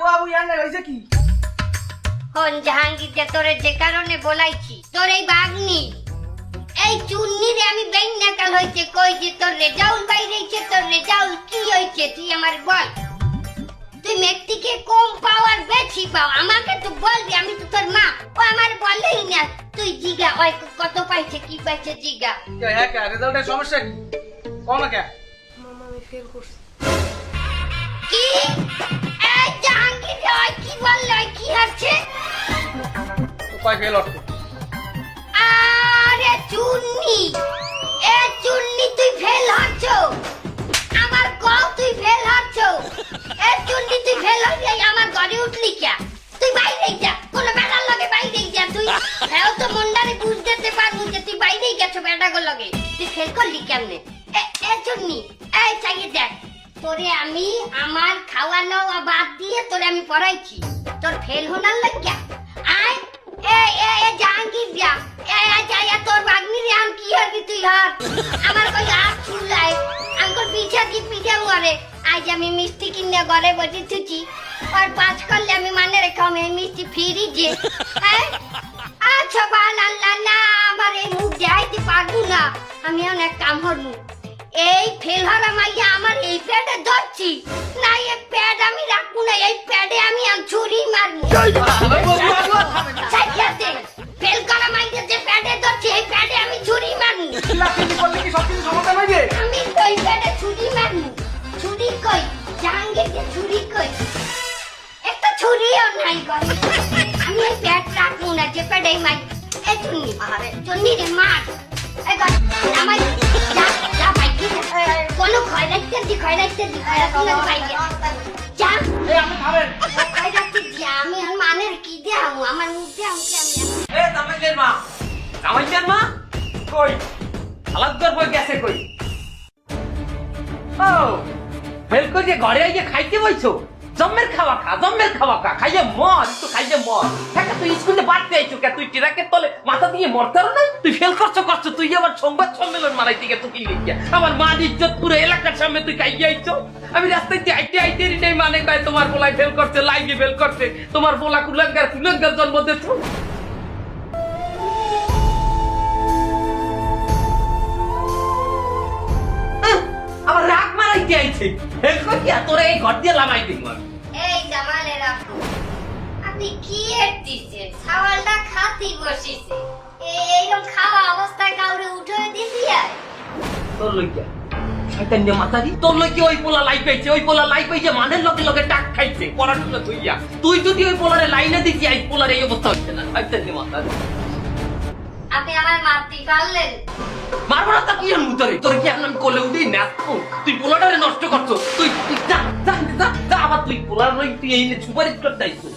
বুয়া বুয়া না হয়েছে কি? হন জাহাঙ্গীর যে তোরে যে কারণে বলাইছি তোর এই বাগনি এই চুন্নি রে আমি বেইন নাকাল হইছে কই যে তোর রেজাউল বাইরেছে তোর রেজাউল কি হইছে তুই আমার বল। তুই মেক্তিকে কম পাওয়ার বেশি পাও আমাকে তো বলবি আমি তো তোর মা ও আমার বলেই না তুই জিগা ওই কত পাইছে কি পাইছে জিগা। কে, হ্যাঁ কে রেজাল্টের সমস্যা কি? কম না কে কি? কয় ফেল অর্থ আরে চুন্নি, এ চুন্নি তুই ফেল হচ্ছ আমার কও তুই ফেল হচ্ছ এ চুন্নি তুই ফেল হয়ে আমার ঘরে উঠলি কে তুই বাইরে যা, কোন বেড়ার লগে বাইরে যা। তুই হ্যাঁ তো মন্ডারে বুঝ দিতে যে তুই বাইরেই গেছো বেড়াগো লগে। তুই ফেল করলি কেমনে? এ চুন্নি, এই চাইয়ে দেখ, তোরে আমি আমার খাওয়ানো বাদ দিয়ে তোরে আমি পড়াইছি। তোর ফেল হোনার লাগিয়া আমার কই হাত চুলাই আঙ্কর পিছা কি পিছা মরে আজ আমি মিষ্টি কিনে আর অনেক কাম হরমু এই ফেল হরা মাইয়া আমার এই প্যাডে ধরছি। না, এই প্যাড আমি রাখব না, এই প্যাডে আমি ছুরি মারবো। নাই কই আমি এই প্যাড রাখব না যে প্যাডে মাই। এই চুন্নি আরে চুন্নি রে মার এই কর আমার যা যা বাইকে কোন খয় রাখতে দি খয় রাখতে দি খয় রাখতে দি বাইকে যা। এই আপনি খাবেন খয় রাখতে দি আমি আর মানের কি দেও আমার মুখ দেও কি আমি? এ জামাইদের মা। জামাইদের মা? কই? আলাদবার বই গেছে কই? ও ফেল করে ঘরে আইয়ে খাইতে বইছো? জম্মের খাওয়া খা, জম্মের খাওয়া খা, খাইয়ে মর, একটু খাইয়ে মর। হ্যাঁ তুই স্কুলে বাড়তে আইছো কে? তুই ট্রাকের তলে মাথা দিয়ে মরতে না? তুই ফেল করছ করছ, তুই আবার সংবাদ সম্মেলন মারাইতে গে তুই লিখিয়া আমার মান ইজ্জত পুরো এলাকার সামনে তুই খাইয়ে আইছো? আমি রাস্তায় দিয়ে আইতে আইতে নেই মানে কয়, তোমার পোলাই ফেল করছে লাইভে ফেল করছে, তোমার পোলা কুলাঙ্গার কুলাঙ্গার জন্ম দিয়েছ। আমার রাগ মারাইতে আইছে। ফেল করিয়া তোরে এই ঘর দিয়ে লামাই দিব আমি। আপনি কি এর ছাওয়ালটা খাতি বসিছে। এই- এইরকম খাওয়া অবস্থায় কাউরে উঠে দিবি আর? তোর লইয়া শয়তান মাথা দি তোর লইয়া ওই পোলা লাই পাইছে ওই পোলা লাই পাইছে মানের লগে লগে টাক খাইছে পড়াশোনা তুইয়া তুই যদি ওই পোলারে লাইনে দিতি আই পোলার এই অবস্থা হচ্ছে না। শয়তান মাথা দি আপনি আমার মারতে পারলেন? মারবো না তা কি আর মুতরে তোর কি এখন আমি কোলে উঠেই না তুই পোলাটারে নষ্ট করছ? তুই যা যা যা আবার তুই পোলার তুই এই সুপারিশ করতে আইছো